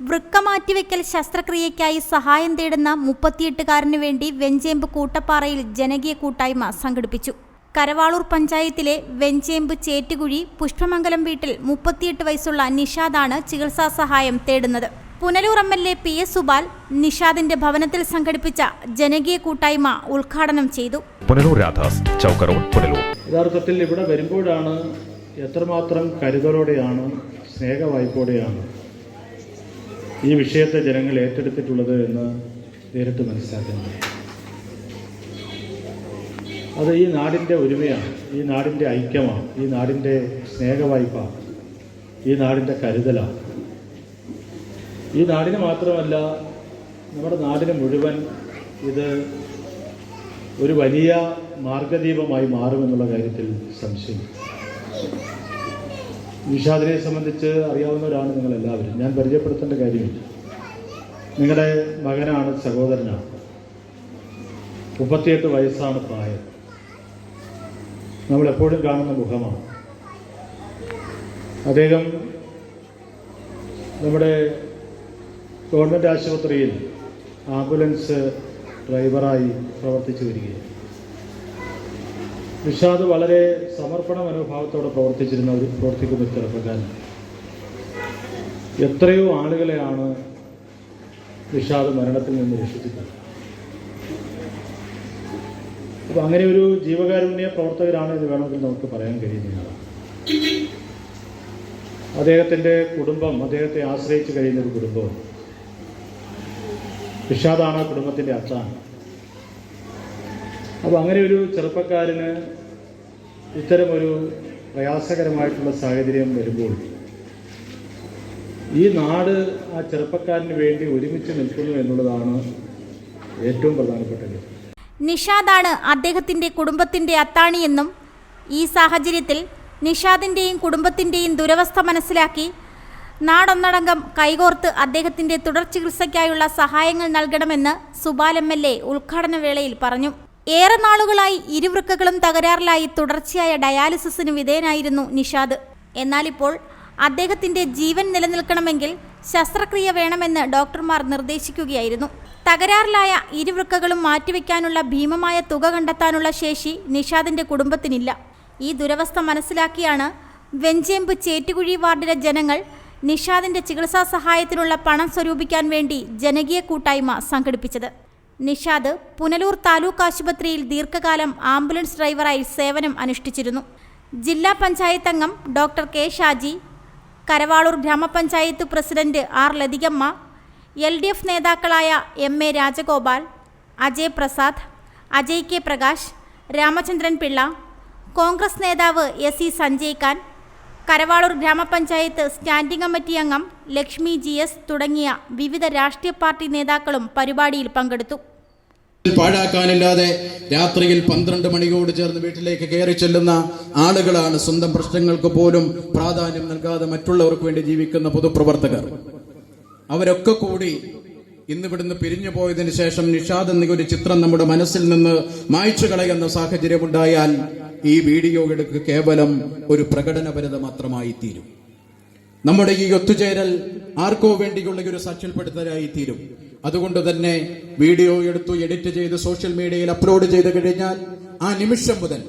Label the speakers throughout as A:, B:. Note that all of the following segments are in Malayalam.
A: വൃക്ക മാറ്റിവെക്കൽ ശസ്ത്രക്രിയയ്ക്കായി സഹായം തേടുന്ന മുപ്പത്തിയെട്ടുകാരന് വേണ്ടി വെഞ്ചേമ്പ് കൂട്ടപ്പാറയിൽ ജനകീയ കൂട്ടായ്മ സംഘടിപ്പിച്ചു. കരവാളൂർ പഞ്ചായത്തിലെ വെഞ്ചേമ്പ് ചേറ്റുകുഴി പുഷ്പമംഗലം വീട്ടിൽ മുപ്പത്തിയെട്ട് വയസ്സുള്ള നിഷാദാണ് ചികിത്സാ സഹായം തേടുന്നത്. Punalur M L A P S Supal നിഷാദിന്റെ ഭവനത്തിൽ സംഘടിപ്പിച്ച ജനകീയ കൂട്ടായ്മ ഉദ്ഘാടനം ചെയ്തു.
B: പുനലൂർ രാധാസ് പുനലൂർ.
C: യഥാർത്ഥത്തിൽ ഇവിടെ വരുമ്പോഴാണ് എത്രമാത്രം കരുതലോടെയാണ് സ്നേഹവായ്പോടെയാണ് ഈ വിഷയത്തെ ജനങ്ങൾ ഏറ്റെടുത്തിട്ടുള്ളത് എന്ന് നേരിട്ട് മനസ്സിലാക്കുന്നത് അത് ഈ നാടിന്റെ ഒരുമയാണ് ഈ നാടിന്റെ ഐക്യമാണ് ഈ നാടിന്റെ സ്നേഹവായ്പ ഈ നാടിന്റെ കരുതലാണ്. ഈ നാടിന് മാത്രമല്ല നമ്മുടെ നാടിന് മുഴുവൻ ഇത് ഒരു വലിയ മാർഗദീപമായി മാറുമെന്നുള്ള കാര്യത്തിൽ സംശയം നിഷാദിനെ സംബന്ധിച്ച് അറിയാവുന്നവരാണ് നിങ്ങളെല്ലാവരും. ഞാൻ പരിചയപ്പെടുത്തേണ്ട കാര്യമില്ല. നിങ്ങളുടെ മകനാണ് സഹോദരനാണ്. മുപ്പത്തിയെട്ട് വയസ്സാണ് പ്രായം. നമ്മളെപ്പോഴും കാണുന്ന മുഖമാണ്. അദ്ദേഹം നമ്മുടെ ഗവൺമെന്റ് ആശുപത്രിയിൽ ആംബുലൻസ് ഡ്രൈവറായി പ്രവർത്തിച്ചു വരികയാണ്. നിഷാദ് വളരെ സമർപ്പണ മനോഭാവത്തോടെ പ്രവർത്തിച്ചിരുന്ന ഒരു പ്രവർത്തിക്കുന്ന ഒരു ചെറുപ്പക്കാരൻ. എത്രയോ ആളുകളെയാണ് നിഷാദ് മരണത്തിൽ നിന്ന് രക്ഷിച്ചിട്ടുള്ളത്. അപ്പൊ അങ്ങനെ ഒരു ജീവകാരുണ്യ പ്രവർത്തകരാണ് ഇത് വേണമെങ്കിൽ നമുക്ക് പറയാൻ കഴിയുന്നതാണ് അദ്ദേഹത്തിന്റെ കുടുംബം അദ്ദേഹത്തെ ആശ്രയിച്ച് കഴിയുന്ന ഒരു കുടുംബം നിഷാദാണ് കുടുംബത്തിന്റെ അച്ഛാണ്. അപ്പോൾ അങ്ങനെ ഒരു ചെറുപ്പക്കാരന് ഇത്തരമൊരു പ്രയാസകരമായിട്ടുള്ള സാഹചര്യം വരുമ്പോൾ ഈ നാട് ആ ചെറുപ്പക്കാരന് വേണ്ടി ഒരുമിച്ച് നിൽക്കുന്നു എന്നുള്ളതാണ് ഏറ്റവും പ്രധാനപ്പെട്ടത്
A: നിഷാദാണ് അദ്ദേഹത്തിന്റെ കുടുംബത്തിന്റെ അത്താണിയെന്നും ഈ സാഹചര്യത്തിൽ നിഷാദിന്റെയും കുടുംബത്തിന്റെയും ദുരവസ്ഥ മനസ്സിലാക്കി നാടൊന്നടങ്കം കൈകോർത്ത് അദ്ദേഹത്തിന്റെ തുടർ ചികിത്സയ്ക്കായുള്ള സഹായങ്ങൾ നൽകണമെന്ന് സുബാൽ എം എൽ എ ഉദ്ഘാടന വേളയിൽ പറഞ്ഞു. ഏറെ നാളുകളായി ഇരുവൃക്കകളും തകരാറിലായി തുടർച്ചയായ ഡയാലിസിസിന് വിധേയനായിരുന്നു നിഷാദ്. എന്നാൽ ഇപ്പോൾ അദ്ദേഹത്തിന്റെ ജീവൻ നിലനിൽക്കണമെങ്കിൽ ശസ്ത്രക്രിയ വേണമെന്ന് ഡോക്ടർമാർ നിർദ്ദേശിക്കുകയായിരുന്നു. തകരാറിലായ ഇരുവൃക്കകളും മാറ്റിവെക്കാനുള്ള ഭീമമായ തുക കണ്ടെത്താനുള്ള ശേഷി നിഷാദിന്റെ കുടുംബത്തിനില്ല. ഈ ദുരവസ്ഥ മനസ്സിലാക്കിയാണ് വെഞ്ചേമ്പ് ചേറ്റുകുഴി വാർഡിലെ ജനങ്ങൾ നിഷാദിന്റെ ചികിത്സാ സഹായത്തിനുള്ള പണം സ്വരൂപിക്കാൻ വേണ്ടി ജനകീയ കൂട്ടായ്മ സംഘടിപ്പിച്ചത്. നിഷാദ് പുനലൂർ താലൂക്ക് ആശുപത്രിയിൽ ദീർഘകാലം ആംബുലൻസ് ഡ്രൈവറായി സേവനം അനുഷ്ഠിച്ചിരുന്നു. ജില്ലാ പഞ്ചായത്ത് അംഗം doctor K. Shaji Karavaloor grama panchayat president R. Lathikamma L D F നേതാക്കളായ M. A. Rajagopal Ajay Prasad Ajay K. Prakash Ramachandran Pillai Congress നേതാവ് S E Sanjay Khan Karavaloor grama panchayat standing committee അംഗം ലക്ഷ്മി ജി എസ് തുടങ്ങിയ വിവിധ രാഷ്ട്രീയ പാർട്ടി നേതാക്കളും പരിപാടിയിൽ പങ്കെടുത്തു.
D: പാഴാക്കാനില്ലാതെ രാത്രിയിൽ പന്ത്രണ്ട് മണിയോട് ചേർന്ന് വീട്ടിലേക്ക് കയറി ചെല്ലുന്ന ആളുകളാണ് സ്വന്തം പ്രശ്നങ്ങൾക്ക് പോലും പ്രാധാന്യം നൽകാതെ മറ്റുള്ളവർക്ക് വേണ്ടി ജീവിക്കുന്ന പൊതുപ്രവർത്തകർ. അവരൊക്കെ കൂടി ഇന്നിവിടുന്ന് പിരിഞ്ഞു പോയതിനു ശേഷം നിഷാദ് എന്നൊരു ചിത്രം നമ്മുടെ മനസ്സിൽ നിന്ന് മായ്ച്ചു കളയുന്ന സാഹചര്യം ഉണ്ടായാൽ ഈ വീഡിയോ എടുക്ക് കേവലം ഒരു പ്രകടനപരത മാത്രമായി തീരും നമ്മുടെ ഈ ഒത്തുചേരൽ ആർക്കോ വേണ്ടിയുള്ള ഒരു സാക്ഷ്യപ്പെടുത്തലായി തീരും അതുകൊണ്ട് തന്നെ വീഡിയോ എടുത്തു എഡിറ്റ് ചെയ്ത് സോഷ്യൽ മീഡിയയിൽ അപ്ലോഡ് ചെയ്ത് കഴിഞ്ഞാൽ ആ നിമിഷം മുതൽ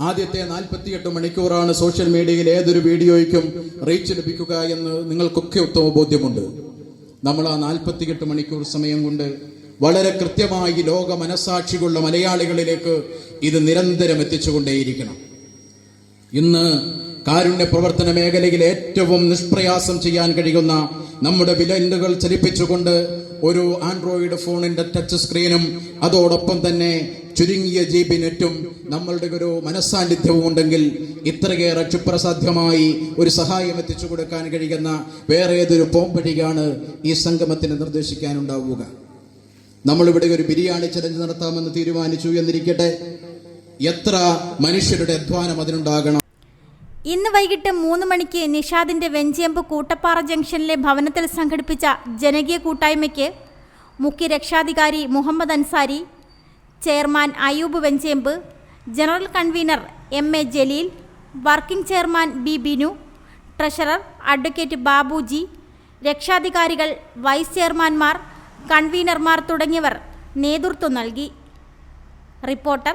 D: ആദ്യത്തെ നാൽപ്പത്തിയെട്ട് മണിക്കൂറാണ് സോഷ്യൽ മീഡിയയിൽ ഏതൊരു വീഡിയോയ്ക്കും റീച്ച് ലഭിക്കുക എന്ന് നിങ്ങൾക്കൊക്കെ ഉത്തമ ബോധ്യമുണ്ട്. നമ്മൾ ആ നാൽപ്പത്തിയെട്ട് മണിക്കൂർ സമയം കൊണ്ട് വളരെ കൃത്യമായി ലോക മനസാക്ഷികളുള്ള മലയാളികളിലേക്ക് ഇത് നിരന്തരം എത്തിച്ചുകൊണ്ടേയിരിക്കണം. ഇന്ന് കാരുണ്യ പ്രവർത്തന മേഖലയിൽ ഏറ്റവും നിഷ്പ്രയാസം ചെയ്യാൻ കഴിയുന്ന നമ്മുടെ വിലൻഡുകൾ ചലിപ്പിച്ചുകൊണ്ട് ഒരു ആൻഡ്രോയിഡ് ഫോണിന്റെ ടച്ച് സ്ക്രീനും അതോടൊപ്പം തന്നെ ചുരുങ്ങിയ ജി ബി നെറ്റും നമ്മളുടെ ഒരു മനസ്സാന്നിധ്യവും ഉണ്ടെങ്കിൽ ഇത്രയേറെ ക്ഷിപ്രസാധ്യമായി ഒരു സഹായം എത്തിച്ചു കൊടുക്കാൻ കഴിയുന്ന വേറെ ഏതൊരു പോംവഴിയാണ് ഈ സംഗമത്തിന് നിർദ്ദേശിക്കാനുണ്ടാവുക. നമ്മളിവിടെ ഒരു ബിരിയാണി ചലഞ്ച് നടത്താമെന്ന് തീരുമാനിച്ചു എന്നിരിക്കട്ടെ. എത്ര മനുഷ്യരുടെ അധ്വാനം അതിനുണ്ടാകണം?
A: ഇന്ന് വൈകിട്ട് മൂന്ന് മണിക്ക് നിഷാദിന്റെ വെഞ്ചിയമ്പ് കൂട്ടപ്പാറ ജംഗ്ഷനിലെ ഭവനത്തിൽ സംഘടിപ്പിച്ച ജനകീയ കൂട്ടായ്മയ്ക്ക് മുഖ്യ രക്ഷാധികാരി Muhammad Ansari chairman Ayoob Venchembu general convener M A Jaleel working chairman B Binu treasurer advocate Babuji രക്ഷാധികാരികൾ vice ചെയർമാൻമാർ കൺവീനർമാർ തുടങ്ങിയവർ നേതൃത്വം നൽകി. Reporter